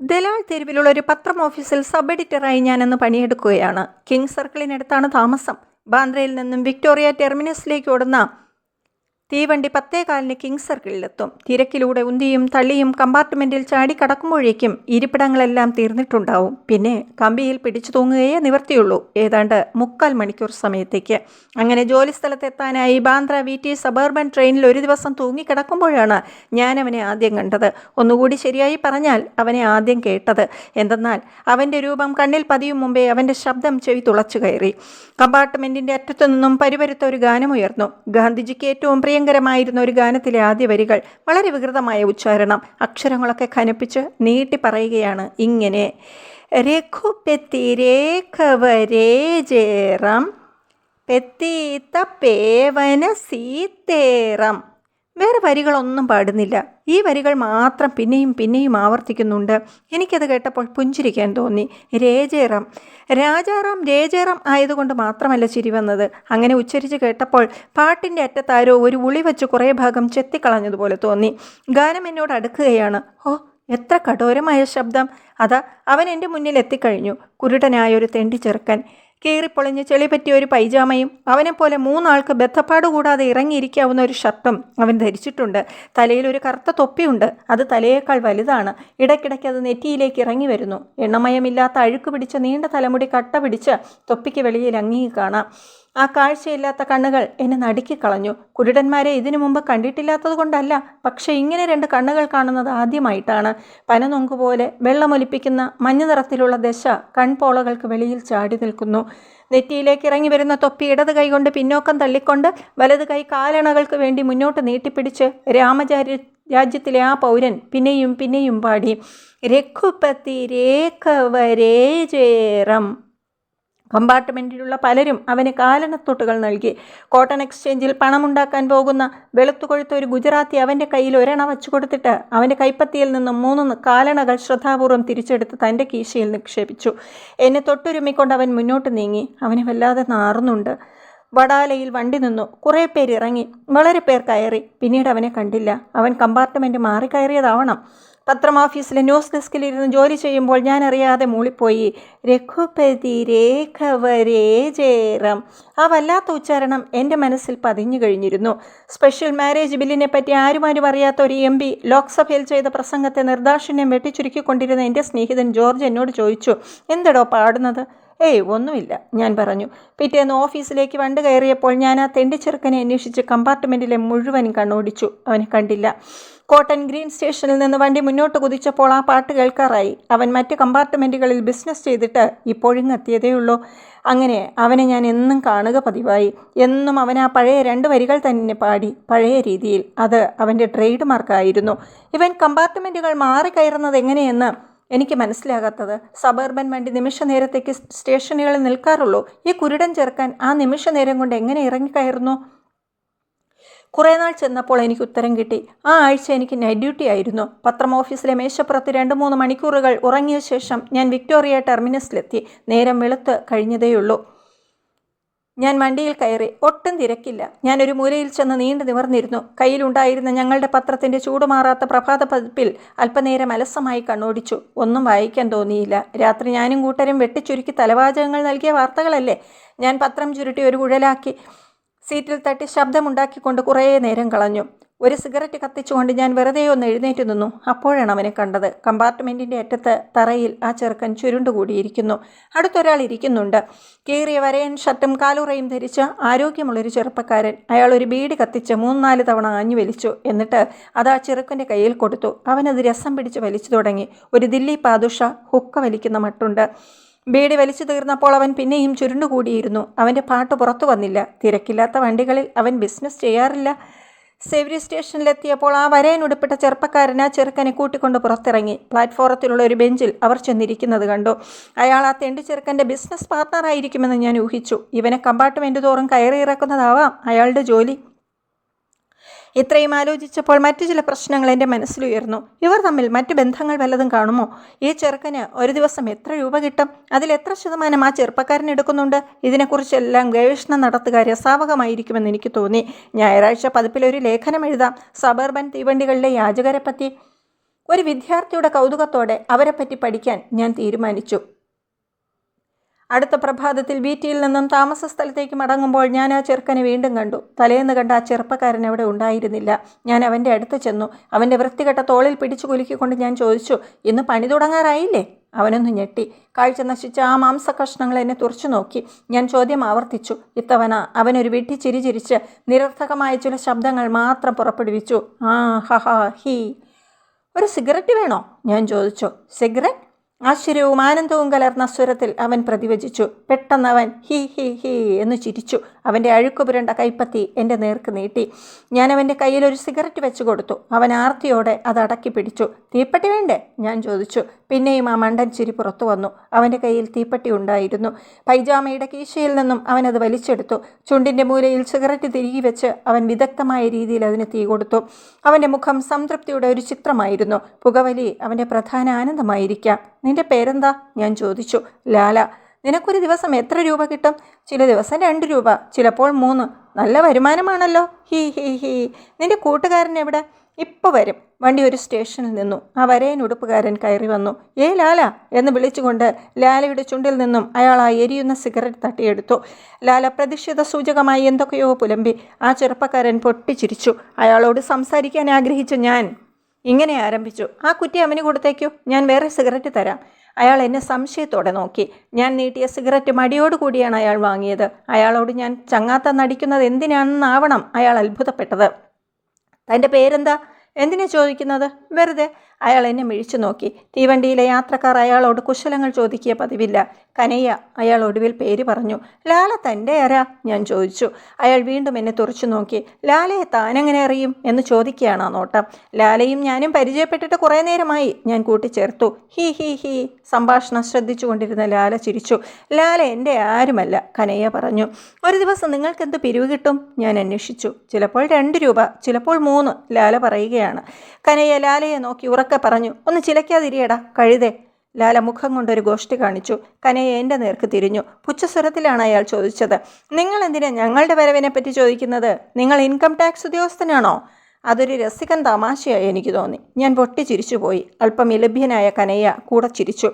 ദലാൽ തെരുവിലുള്ള ഒരു പത്രം ഓഫീസിൽ സബ് എഡിറ്ററായി ഞാനന്ന് പണിയെടുക്കുകയാണ്. കിങ് സർക്കിളിനടുത്താണ് താമസം. ബാന്ദ്രയിൽ നിന്നും വിക്ടോറിയ ടെർമിനസിലേക്ക് ഓടുന്ന തീവണ്ടി പത്തേകാലിന് കിങ് സർക്കിളിലെത്തും. തിരക്കിലൂടെ ഉന്തിയും തള്ളിയും കമ്പാർട്ട്മെന്റിൽ ചാടി കടക്കുമ്പോഴേക്കും ഇരിപ്പിടങ്ങളെല്ലാം തീർന്നിട്ടുണ്ടാവും. പിന്നെ കമ്പിയിൽ പിടിച്ചു തൂങ്ങുകയേ നിവർത്തിയുള്ളൂ. ഏതാണ്ട് മുക്കാൽ മണിക്കൂർ സമയത്തേക്ക്. അങ്ങനെ ജോലിസ്ഥലത്തെത്താനായി ബാന്ദ്ര വി ടി സബർബൻ ട്രെയിനിൽ ഒരു ദിവസം തൂങ്ങിക്കിടക്കുമ്പോഴാണ് ഞാൻ അവനെ ആദ്യം കണ്ടത്. ഒന്നുകൂടി ശരിയായി പറഞ്ഞാൽ അവനെ ആദ്യം കേട്ടത്. എന്തെന്നാൽ അവന്റെ രൂപം കണ്ണിൽ പതിയും മുമ്പേ അവന്റെ ശബ്ദം ചെവി തുളച്ചു കയറി. കമ്പാർട്ട്മെന്റിന്റെ അറ്റത്തു നിന്നും പരിവരുത്ത ഒരു ഗാനമുയർന്നു. ഗാന്ധിജിക്ക് ഏറ്റവും പ്രിയങ്കരമായിരുന്ന ഒരു ഗാനത്തിലെ ആദ്യ വരികൾ വളരെ വികൃതമായ ഉച്ചാരണം അക്ഷരങ്ങളൊക്കെ ഖനിപ്പിച്ച് നീട്ടി പറയുകയാണ് ഇങ്ങനെ. രഘുപെത്തി രേഖവരേ ജേറം പെത്തീത്ത പേവന സീത്തേറം വേറെ വരികളൊന്നും പാടുന്നില്ല. ഈ വരികൾ മാത്രം പിന്നെയും പിന്നെയും ആവർത്തിക്കുന്നുണ്ട്. എനിക്കത് കേട്ടപ്പോൾ പുഞ്ചിരിക്കാൻ തോന്നി. രേജേറാം രാജാറാം രേജേറാം ആയതുകൊണ്ട് മാത്രമല്ല ചിരി വന്നത്. അങ്ങനെ ഉച്ചരിച്ച് കേട്ടപ്പോൾ പാട്ടിന്റെ അറ്റത്താരോ ഒരു ഉളി വെച്ച് കുറേ ഭാഗം ചെത്തിക്കളഞ്ഞതുപോലെ തോന്നി. ഗാനം എന്നോട് അടുക്കുകയാണ്. ഓ എത്ര കഠോരമായ ശബ്ദം. അതാ അവൻ എന്റെ മുന്നിൽ എത്തിക്കഴിഞ്ഞു. കുരുടനായ ഒരു തെണ്ടി ചെറുക്കൻ കീറിപ്പൊളിഞ്ഞ് ചെളി പറ്റിയ ഒരു പൈജാമയും അവനെപ്പോലെ മൂന്നാൾക്ക് ബന്ധപ്പാട് കൂടാതെ ഇറങ്ങിയിരിക്കാവുന്ന ഒരു ഷർട്ടും അവൻ ധരിച്ചിട്ടുണ്ട്. തലയിൽ ഒരു കറുത്ത തൊപ്പിയുണ്ട്. അത് തലയേക്കാൾ വലുതാണ്. ഇടയ്ക്കിടയ്ക്ക് അത് നെറ്റിയിലേക്ക് ഇറങ്ങി വരുന്നു. എണ്ണമയമില്ലാത്ത അഴുക്ക് പിടിച്ച നീണ്ട തലമുടി കട്ട പിടിച്ച് തൊപ്പിക്ക് വെളിയിൽ അങ്ങി കാണാം. ആ കാഴ്ചയില്ലാത്ത കണ്ണുകൾ എന്നെ നടുക്കി കളഞ്ഞു കുരുടന്മാരെ ഇതിനു മുമ്പ് കണ്ടിട്ടില്ലാത്തത് കൊണ്ടല്ല പക്ഷെ ഇങ്ങനെ രണ്ട് കണ്ണുകൾ കാണുന്നത് ആദ്യമായിട്ടാണ്. പനനൊങ്കുപോലെ വെള്ളമൊലിപ്പിക്കുന്ന മഞ്ഞ നിറത്തിലുള്ള ദശ കൺപോളകൾക്ക് വെളിയിൽ ചാടി നിൽക്കുന്നു. നെറ്റിയിലേക്ക് ഇറങ്ങി വരുന്ന തൊപ്പി ഇടത് കൈ കൊണ്ട് പിന്നോക്കം തള്ളിക്കൊണ്ട് വലത് കൈ കാലണകൾക്ക് വേണ്ടി മുന്നോട്ട് നീട്ടിപ്പിടിച്ച് രാമചാര്യ രാജ്യത്തിലെ ആ പൗരൻ പിന്നെയും പിന്നെയും പാടി. രഘുപതി രേഖവരേജേറം കമ്പാർട്ട്മെന്റിലുള്ള പലരും അവന് കാലണത്തൊട്ടുകൾ നൽകി. കോട്ടൺ എക്സ്ചേഞ്ചിൽ പണമുണ്ടാക്കാൻ പോകുന്ന വെളുത്തുകൊഴുത്ത ഒരു ഗുജറാത്തി അവന്റെ കയ്യിൽ ഒരെണ വച്ചു കൊടുത്തിട്ട് അവന്റെ കൈപ്പത്തിയിൽ നിന്നും മൂന്ന് കാലണകൾ ശ്രദ്ധാപൂർവം തിരിച്ചെടുത്ത് തന്റെ കീശയിൽ നിക്ഷേപിച്ചു. എന്നെ തൊട്ടുരുമ്മിക്കൊണ്ട് അവൻ മുന്നോട്ട് നീങ്ങി. അവനെ വല്ലാതെ നാറുന്നുണ്ട്. വടാലയിൽ വണ്ടി നിന്നു. കുറേ പേര് ഇറങ്ങി. വളരെ പേർ കയറി. പിന്നീട് അവനെ കണ്ടില്ല. അവൻ കമ്പാർട്ട്മെന്റ് മാറിക്കയറിയതാവണം പത്രം ഓഫീസിലെ ന്യൂസ് ഡെസ്കിലിരുന്ന് ജോലി ചെയ്യുമ്പോൾ ഞാൻ അറിയാതെ മൂളിപ്പോയി. രഘുപതി രേഖവരേ ജേറം ആ വല്ലാത്ത ഉച്ചാരണം എന്റെ മനസ്സിൽ പതിഞ്ഞു കഴിഞ്ഞിരുന്നു. സ്പെഷ്യൽ മാരേജ് ബില്ലിനെ പറ്റി ആരുമാരും അറിയാത്ത ഒരു എം പി ലോക്സഭയിൽ ചെയ്ത പ്രസംഗത്തെ നിർദാക്ഷിണ്യം വെട്ടിച്ചുരുക്കിക്കൊണ്ടിരുന്ന എന്റെ സ്നേഹിതൻ ജോർജ് എന്നോട് ചോദിച്ചു എന്തടോ പാടുന്നത്? ഏയ് ഒന്നുമില്ല. ഞാൻ പറഞ്ഞു പിറ്റേന്ന് ഓഫീസിലേക്ക് വണ്ട് കയറിയപ്പോൾ ഞാൻ ആ തെണ്ടിച്ചെറുക്കനെ അന്വേഷിച്ച് കമ്പാർട്ട്മെന്റിലെ മുഴുവനും കണ്ണോടിച്ചു. അവനെ കണ്ടില്ല. കോട്ടൺ ഗ്രീൻ സ്റ്റേഷനിൽ നിന്ന് വണ്ടി മുന്നോട്ട് കുതിച്ചപ്പോൾ ആ പാട്ട് കേൾക്കാറായി. അവൻ മറ്റ് കമ്പാർട്ട്മെന്റുകളിൽ ബിസിനസ് ചെയ്തിട്ട് ഇപ്പോഴും എത്തിയതേയുള്ളൂ അങ്ങനെ അവനെ ഞാൻ എന്നും കാണുക പതിവായി. എന്നും അവൻ ആ പഴയ രണ്ട് വരികൾ തന്നെ പാടി പഴയ രീതിയിൽ. അത് അവന്റെ ട്രേഡ് മാർക്കായിരുന്നു. ഇവൻ കമ്പാർട്ട്മെന്റുകൾ മാറിക്കയറുന്നത് എങ്ങനെയെന്ന് എനിക്ക് മനസ്സിലാകാത്തത്. സബർബൻ വണ്ടി നിമിഷ നേരത്തേക്ക് സ്റ്റേഷനുകളിൽ നിൽക്കാറുള്ളൂ. ഈ കുരുടൻ ചേർക്കാൻ ആ നിമിഷ നേരം കൊണ്ട് എങ്ങനെ ഇറങ്ങിക്കയറുന്നു? കുറേ നാൾ ചെന്നപ്പോൾ എനിക്ക് ഉത്തരം കിട്ടി. ആ ആഴ്ച എനിക്ക് നൈറ്റ് ഡ്യൂട്ടി ആയിരുന്നു. പത്രം ഓഫീസിലെ മേശപ്പുറത്ത് രണ്ട് മൂന്ന് മണിക്കൂറുകൾ ഉറങ്ങിയ ശേഷം ഞാൻ വിക്ടോറിയ ടെർമിനസിലെത്തി. നേരം വെളുത്ത് കഴിഞ്ഞതേയുള്ളൂ. ഞാൻ വണ്ടിയിൽ കയറി ഒട്ടും തിരക്കില്ല. ഞാനൊരു മൂലയിൽ ചെന്ന് നീണ്ടു നിവർന്നിരുന്നു. കയ്യിലുണ്ടായിരുന്ന ഞങ്ങളുടെ പത്രത്തിന്റെ ചൂടുമാറാത്ത പ്രഭാത പതിപ്പിൽ അല്പനേരം അലസമായി കണ്ണോടിച്ചു. ഒന്നും വായിക്കാൻ തോന്നിയില്ല. രാത്രി ഞാനും കൂട്ടരും വെട്ടിച്ചുരുക്കി തലവാചകങ്ങൾ നൽകിയ വാർത്തകളല്ലേ? ഞാൻ പത്രം ചുരുട്ടി ഒരു കുഴലാക്കി സീറ്റിൽ തട്ടി ശബ്ദമുണ്ടാക്കിക്കൊണ്ട് കുറേ നേരം കളഞ്ഞു. ഒരു സിഗരറ്റ് കത്തിച്ചുകൊണ്ട് ഞാൻ വെറുതെ ഒന്ന് എഴുന്നേറ്റ് നിന്നു. അപ്പോഴാണ് അവനെ കണ്ടത്. കമ്പാർട്ട്മെന്റിന്റെ അറ്റത്ത് തറയിൽ ആ ചെറുക്കൻ ചുരുണ്ടുകൂടിയിരിക്കുന്നു അടുത്തൊരാൾ ഇരിക്കുന്നുണ്ട്. കീറിയ വരയൻ ഷർട്ടും കാലുറയും ധരിച്ച ആരോഗ്യമുള്ളൊരു ചെറുപ്പക്കാരൻ. അയാൾ ഒരു ബീഡി കത്തിച്ച് മൂന്നാൽ തവണ ആഞ്ഞു വലിച്ചു. എന്നിട്ട് അത് ആ ചെറുക്കന്റെ കയ്യിൽ കൊടുത്തു. അവനത് രസം പിടിച്ച് വലിച്ചു തുടങ്ങി. ഒരു ദില്ലി പാദുഷ ഹുക്ക വലിക്കുന്ന മട്ടുണ്ട്. ബീഡി വലിച്ചു തീർന്നപ്പോൾ അവൻ പിന്നെയും ചുരുണ്ടുകൂടിയിരുന്നു അവന്റെ പാട്ട് പുറത്തു വന്നില്ല. തിരക്കില്ലാത്ത വണ്ടികളിൽ അവൻ ബിസിനസ് ചെയ്യാറില്ല. സേവരി സ്റ്റേഷനിലെത്തിയപ്പോൾ ആ വരയൻ ഉടുപ്പിട്ട ചെറുപ്പക്കാരൻ ആ ചെറുക്കനെ കൂട്ടിക്കൊണ്ട് പുറത്തിറങ്ങി. പ്ലാറ്റ്ഫോറത്തിലുള്ള ഒരു ബെഞ്ചിൽ അവർ ചെന്നിരിക്കുന്നത് കണ്ടു. അയാൾ ആ തെണ്ടി ചെറുക്കന്റെ ബിസിനസ് പാർട്ട്ണറായിരിക്കുമെന്ന് ഞാൻ ഊഹിച്ചു. ഇവനെ കമ്പാർട്ട്മെന്റ് തോറും കയറി ഇറക്കുന്നതാവാം അയാളുടെ ജോലി. ഇത്രയും ആലോചിച്ചപ്പോൾ മറ്റു ചില പ്രശ്നങ്ങൾ എന്റെ മനസ്സിലുയർന്നു ഇവർ തമ്മിൽ മറ്റു ബന്ധങ്ങൾ വല്ലതും കാണുമോ? ഈ ചെറുക്കന് ഒരു ദിവസം എത്ര രൂപ കിട്ടും? അതിൽ എത്ര ശതമാനം ആ ചെറുപ്പക്കാരൻ എടുക്കുന്നുണ്ട്? ഇതിനെക്കുറിച്ചെല്ലാം ഗവേഷണം നടത്തുക രസാവകമായിരിക്കുമെന്ന് എനിക്ക് തോന്നി. ഞായറാഴ്ച പതിപ്പിലൊരു ലേഖനം എഴുതാം. സബർബൻ തീവണ്ടികളിലെ യാചകരെപ്പറ്റി ഒരു വിദ്യാർത്ഥിയുടെ കൗതുകത്തോടെ അവരെപ്പറ്റി പഠിക്കാൻ ഞാൻ തീരുമാനിച്ചു. അടുത്ത പ്രഭാതത്തിൽ വീറ്റിയിൽ നിന്നും താമസ സ്ഥലത്തേക്ക് മടങ്ങുമ്പോൾ ഞാൻ ആ ചെറുക്കനെ വീണ്ടും കണ്ടു. തലേന്ന് കണ്ട ആ ചെറുപ്പക്കാരൻ അവിടെ ഉണ്ടായിരുന്നില്ല. ഞാൻ അവന്റെ അടുത്ത് ചെന്നു. അവന്റെ വൃത്തികെട്ട തോളിൽ പിടിച്ചു കുലുക്കിക്കൊണ്ട് ഞാൻ ചോദിച്ചു ഇന്ന് പണി തുടങ്ങാറായില്ലേ? അവനൊന്ന് ഞെട്ടി. കാഴ്ച നശിച്ച ആ മാംസകഷ്ണങ്ങൾ എന്നെ തുറച്ചു നോക്കി. ഞാൻ ചോദ്യം ആവർത്തിച്ചു. ഇത്തവണ അവനൊരു വിട്ടി ചിരി ചിരിച്ച് നിരർത്ഥകമായ ചില ശബ്ദങ്ങൾ മാത്രം പുറപ്പെടുവിച്ചു. ആ ഹ ഹ ഹീ. ഒരു സിഗരറ്റ് വേണോ? ഞാൻ ചോദിച്ചു. സിഗരറ്റ്? ആശ്ചര്യവും ആനന്ദവും കലർന്ന സ്വരത്തിൽ അവൻ പ്രതിവചിച്ചു. പെട്ടെന്ന് അവൻ ഹി ഹി ഹി എന്ന് ചിരിച്ചു. അവന്റെ അഴുക്ക് പുരണ്ട കൈപ്പത്തി എന്റെ നേർക്ക് നീട്ടി. ഞാൻ അവന്റെ കയ്യിൽ ഒരു സിഗരറ്റ് വെച്ച് കൊടുത്തു. അവൻ ആർത്തിയോടെ അത് അടക്കി പിടിച്ചു. തീപ്പെട്ടി വേണ്ടേ? ഞാൻ ചോദിച്ചു. പിന്നെയും ആ മണ്ടൻ ചിരി പുറത്തു വന്നു. അവന്റെ കയ്യിൽ തീപ്പെട്ടി ഉണ്ടായിരുന്നു. പൈജാമയുടെ കീശയിൽ നിന്നും അവനത് വലിച്ചെടുത്തു. ചുണ്ടിന്റെ മൂലയിൽ സിഗരറ്റ് തിരികെ വെച്ച് അവൻ വിദഗ്ധമായ രീതിയിൽ അതിന് തീ കൊടുത്തു. അവന്റെ മുഖം സംതൃപ്തിയുടെ ഒരു ചിത്രമായിരുന്നു. പുകവലി അവന്റെ പ്രധാന ആനന്ദമായിരിക്കാം. നിന്റെ പേരെന്താ? ഞാൻ ചോദിച്ചു. ലാല നിനക്കൊരു ദിവസം എത്ര രൂപ കിട്ടും? ചില ദിവസം രണ്ട് രൂപ ചിലപ്പോൾ മൂന്ന്. നല്ല വരുമാനമാണല്ലോ. He he he. നിന്റെ കൂട്ടുകാരൻ എവിടെ? ഇപ്പോൾ വരും. വണ്ടി ഒരു സ്റ്റേഷനിൽ നിന്നു. ആ വരയൻ ഉടുപ്പുകാരൻ കയറി വന്നു. ഏ ലാല എന്ന് വിളിച്ചുകൊണ്ട് ലാലയുടെ ചുണ്ടിൽ നിന്നും അയാൾ ആ എരിയുന്ന സിഗരറ്റ് തട്ടിയെടുത്തു. ലാല പ്രതിഷേധ സൂചകമായി എന്തൊക്കെയോ പുലമ്പി. ആ ചെറുപ്പക്കാരൻ പൊട്ടിച്ചിരിച്ചു. അയാളോട് സംസാരിക്കാൻ ആഗ്രഹിച്ച ഞാൻ. ഇങ്ങനെ ആരംഭിച്ചു. ആ കുറ്റി അവന് കൊടുത്തേക്കൂ. ഞാൻ വേറെ സിഗരറ്റ് തരാം. അയാൾ എന്നെ സംശയത്തോടെ നോക്കി. ഞാൻ നീട്ടിയ സിഗരറ്റ് മടിയോടുകൂടിയാണ് അയാൾ വാങ്ങിയത്. അയാളോട് ഞാൻ ചങ്ങാത്ത നടിക്കുന്നത് എന്തിനാണെന്നാവണം അയാൾ അത്ഭുതപ്പെട്ടത്. തന്റെ പേരെന്താ? എന്തിനാ ചോദിക്കുന്നത്? വെറുതെ അയാൾ എന്നെ മിഴിച്ചു നോക്കി. തീവണ്ടിയിലെ യാത്രക്കാർ അയാളോട് കുശലങ്ങൾ ചോദിക്കിയ പതിവില്ല. കനയ്യ അയാൾ ഒടുവിൽ പേര് പറഞ്ഞു. ലാല തന്റെ ആരാ ഞാൻ ചോദിച്ചു. അയാൾ വീണ്ടും എന്നെ തുറച്ചു നോക്കി. ലാലയെ താനെങ്ങനെ അറിയും എന്ന് ചോദിക്കുകയാണ് നോട്ടം. ലാലയും ഞാനും പരിചയപ്പെട്ടിട്ട് കുറേ നേരമായി ഞാൻ കൂട്ടിച്ചേർത്തു. ഹി ഹി ഹി. സംഭാഷണം ശ്രദ്ധിച്ചുകൊണ്ടിരുന്ന ലാല ചിരിച്ചു. ലാല എന്റെ ആരുമല്ല കനയ്യ പറഞ്ഞു. ഒരു ദിവസം നിങ്ങൾക്ക് എന്ത് പിരിവ് കിട്ടും? ഞാൻ അന്വേഷിച്ചു. ചിലപ്പോൾ രണ്ട് രൂപ ചിലപ്പോൾ മൂന്ന് ലാല പറയുകയാണ്. കനയ്യ ലാലയെ നോക്കി ഉറക്കെ പറഞ്ഞു ഒന്ന് ചിലയ്ക്കാതിരിയടാ കഴുതേ. ലാല മുഖം കൊണ്ടൊരു ഗോഷ്ടി കാണിച്ചു. കനയെ എന്റെ നേർക്ക് തിരിഞ്ഞു. പുച്ഛസ്വരത്തിലാണ് അയാൾ ചോദിച്ചത് നിങ്ങൾ എന്തിനാ ഞങ്ങളുടെ വരവിനെ പറ്റി ചോദിക്കുന്നത്? നിങ്ങൾ ഇൻകം ടാക്സ് ഉദ്യോഗസ്ഥനാണോ? അതൊരു രസികൻ തമാശയായി എനിക്ക് തോന്നി. ഞാൻ പൊട്ടി ചിരിച്ചുപോയി അല്പം ഇലഭ്യനായ കനയ്യ കൂടെ ചിരിച്ചു.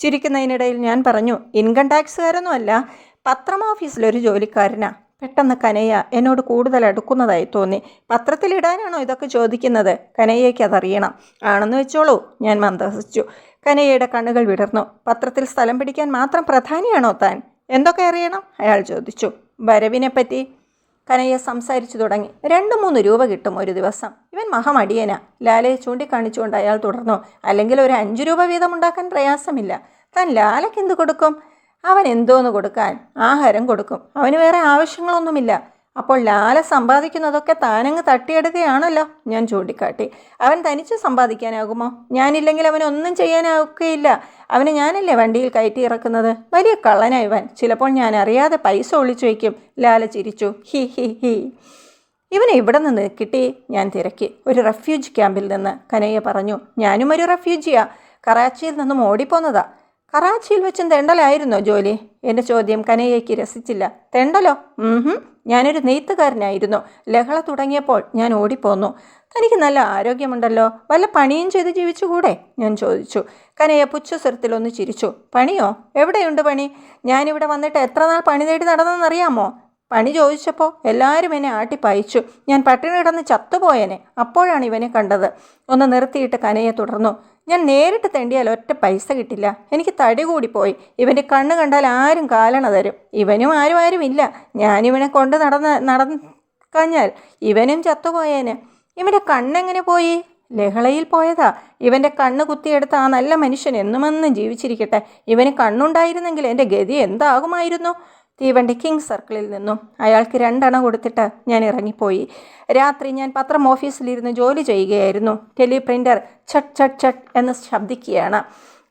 ചിരിക്കുന്നതിനിടയിൽ ഞാൻ പറഞ്ഞു ഇൻകം ടാക്സുകാരൊന്നുമല്ല പത്രം ഓഫീസിലൊരു ജോലിക്കാരനാ. പെട്ടെന്ന് കനയ്യ എന്നോട് കൂടുതൽ അടുക്കുന്നതായി തോന്നി. പത്രത്തിലിടാനാണോ ഇതൊക്കെ ചോദിക്കുന്നത്? കനയ്യയ്ക്ക് അതറിയണം. ആണെന്ന് വെച്ചോളൂ. ഞാൻ മന്ദഹസിച്ചു. കനയ്യയുടെ കണ്ണുകൾ വിടർന്നു. പത്രത്തിൽ സ്ഥലം പിടിക്കാൻ മാത്രം പ്രധാനിയാണോ താൻ? എന്തൊക്കെ അറിയണം? അയാൾ ചോദിച്ചു. വരവിനെപ്പറ്റി? കനയ്യ സംസാരിച്ചു തുടങ്ങി. രണ്ട് മൂന്ന് രൂപ കിട്ടും ഒരു ദിവസം. ഇവൻ മഹമടിയന. ലാലയെ ചൂണ്ടിക്കാണിച്ചുകൊണ്ട് അയാൾ തുടർന്നു. അല്ലെങ്കിൽ ഒരു അഞ്ച് രൂപ വീതം ഉണ്ടാക്കാൻ പ്രയാസമില്ല. താൻ ലാലയ്ക്ക് എന്ത് കൊടുക്കും? അവൻ എന്തോന്ന് കൊടുക്കാൻ ആഹാരം കൊടുക്കും. അവന് വേറെ ആവശ്യങ്ങളൊന്നുമില്ല. അപ്പോൾ ലാല സമ്പാദിക്കുന്നതൊക്കെ താനങ്ങ് തട്ടിയെടുക്കുകയാണല്ലോ ഞാൻ ചൂണ്ടിക്കാട്ടി. അവൻ തനിച്ച് സമ്പാദിക്കാനാകുമോ? ഞാനില്ലെങ്കിൽ അവനൊന്നും ചെയ്യാനാവുകയില്ല. അവനെ ഞാനല്ലേ വണ്ടിയിൽ കയറ്റി ഇറക്കുന്നത്? വലിയ കള്ളനായവൻ ചിലപ്പോൾ ഞാൻ അറിയാതെ പൈസ ഒളിച്ചു വയ്ക്കും. ലാല ചിരിച്ചു. ഹി ഹി ഹി. ഇവനെ ഇവിടെ നിന്ന് കിട്ടി. ഞാൻ തിരക്കി. ഒരു റെഫ്യൂജ് ക്യാമ്പിൽ നിന്ന് കനയ്യ പറഞ്ഞു. ഞാനും ഒരു റെഫ്യൂജിയാ. കറാച്ചിയിൽ നിന്നും ഓടിപ്പോന്നതാ. കറാച്ചിയിൽ വെച്ചും തെണ്ടലായിരുന്നോ ജോലി? എന്റെ ചോദ്യം കനയ്യയ്ക്ക് രസിച്ചില്ല. തെണ്ടലോ? ഞാനൊരു നെയ്ത്തുകാരനായിരുന്നു. ലഹള തുടങ്ങിയപ്പോൾ ഞാൻ ഓടിപ്പോന്നു. തനിക്ക് നല്ല ആരോഗ്യമുണ്ടല്ലോ. വല്ല പണിയും ചെയ്ത് ജീവിച്ചുകൂടെ? ഞാൻ ചോദിച്ചു. കനയ്യ പുച്ഛസ്വരത്തിലൊന്ന് ചിരിച്ചു. പണിയോ? എവിടെയുണ്ട് പണി? ഞാനിവിടെ വന്നിട്ട് എത്ര നാൾ പണി തേടി നടന്നെന്നറിയാമോ? പണി ചോദിച്ചപ്പോൾ എല്ലാവരും എന്നെ ആട്ടിപ്പയച്ചു ഞാൻ പട്ടിണി കിടന്ന് ചത്തുപോയനെ. അപ്പോഴാണ് ഇവനെ കണ്ടത്. ഒന്ന് നിർത്തിയിട്ട് കനയെ തുടർന്നു. ഞാൻ നേരിട്ട് തെണ്ടിയാൽ ഒറ്റ പൈസ കിട്ടില്ല. എനിക്ക് തടി കൂടിപ്പോയി. ഇവന്റെ കണ്ണ് കണ്ടാൽ ആരും കാലണ തരും. ഇവനും ആരും ആരും ഇല്ല. ഞാനിവനെ കൊണ്ട് നടന്ന് നടക്കഞ്ഞാൽ ഇവനും ചത്തുപോയേനെ. ഇവന്റെ കണ്ണെങ്ങനെ പോയി? ലഹളയിൽ പോയതാ. ഇവന്റെ കണ്ണ് കുത്തിയെടുത്ത ആ നല്ല മനുഷ്യൻ എന്നുമെന്നും ജീവിച്ചിരിക്കട്ടെ. ഇവന് കണ്ണുണ്ടായിരുന്നെങ്കിൽ എന്റെ ഗതി എന്താകുമായിരുന്നു? തീവണ്ടി കിങ് സർക്കിളിൽ നിന്നും അയാൾക്ക് രണ്ടണ കൊടുത്തിട്ട് ഞാൻ ഇറങ്ങിപ്പോയി. രാത്രി ഞാൻ പത്രം ഓഫീസിലിരുന്ന് ജോലി ചെയ്യുകയായിരുന്നു. ടെലിപ്രിന്റർ ഛട്ട് ഛട്ട് ഛട്ട് എന്ന് ശബ്ദിക്കുകയാണ്.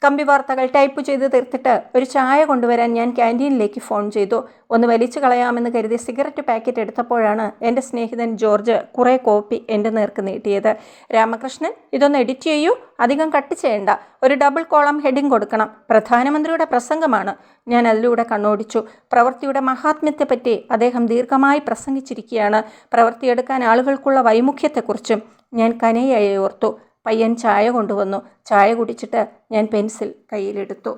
കമ്പി വാർത്തകൾ ടൈപ്പ് ചെയ്ത് തീർത്തിട്ട് ഒരു ചായ കൊണ്ടുവരാൻ ഞാൻ ക്യാന്റീനിലേക്ക് ഫോൺ ചെയ്തു. ഒന്ന് വലിച്ചു കളയാമെന്ന് കരുതി സിഗരറ്റ് പാക്കറ്റ് എടുത്തപ്പോഴാണ് എന്റെ സ്നേഹിതൻ ജോർജ് കുറേ കോപ്പി എന്റെ നേർക്ക് നീട്ടിയത്. രാമകൃഷ്ണൻ ഇതൊന്ന് എഡിറ്റ് ചെയ്യൂ. അധികം കട്ട് ചെയ്യേണ്ട. ഒരു ഡബിൾ കോളം ഹെഡിങ് കൊടുക്കണം. പ്രധാനമന്ത്രിയുടെ പ്രസംഗമാണ്. ഞാൻ അതിലൂടെ കണ്ണോടിച്ചു. പ്രവൃത്തിയുടെ മഹാത്മ്യത്തെപ്പറ്റി അദ്ദേഹം ദീർഘമായി പ്രസംഗിച്ചിരിക്കുകയാണ്. പ്രവൃത്തിയെടുക്കാൻ ആളുകൾക്കുള്ള വൈമുഖ്യത്തെക്കുറിച്ചും ഞാൻ കനയായി ഓർത്തു. പയ്യൻ ചായ കൊണ്ടുവന്നു. ചായ കുടിച്ചിട്ട് ഞാൻ പെൻസിൽ കയ്യിലെടുത്തു.